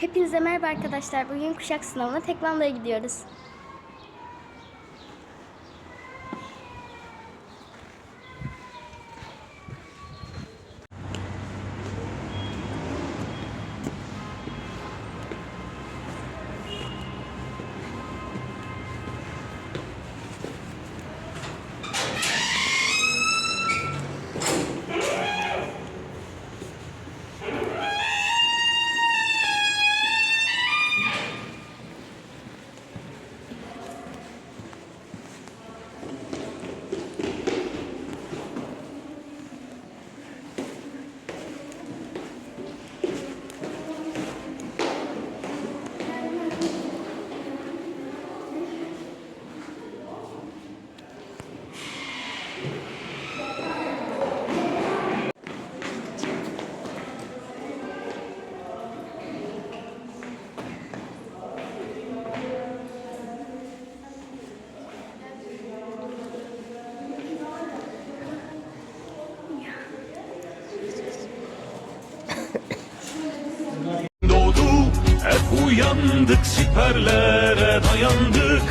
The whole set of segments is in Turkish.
Hepinize merhaba arkadaşlar. Bugün kuşak sınavına tekvandoya gidiyoruz. Uyandık siperlere dayandık.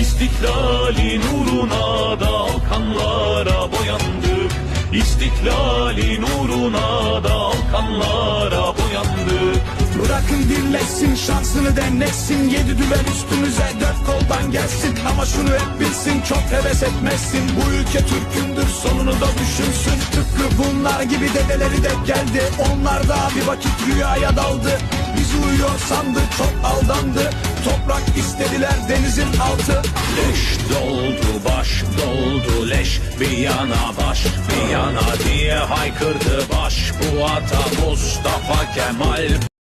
İstiklalin uğruna da alkanlara boyandık. İstiklalin uğruna da alkanlara boyandık. Bırakın birleşsin şansını denlesin Yedi düvel üstümüze dört koldan gelsin. Ama şunu hep bilsin çok heves etmezsin Bu ülke Türk'ündür sonunu da düşünsün. Tıpkı bunlar gibi dedeleri de geldi. Onlar da bir vakit rüyaya daldı. Bizi uyuyor sandı çok aldandı. Toprak istediler denizin altı. Leş doldu baş doldu leş. Bir yana baş bir yana diye haykırdı baş. Bu ata Mustafa Kemal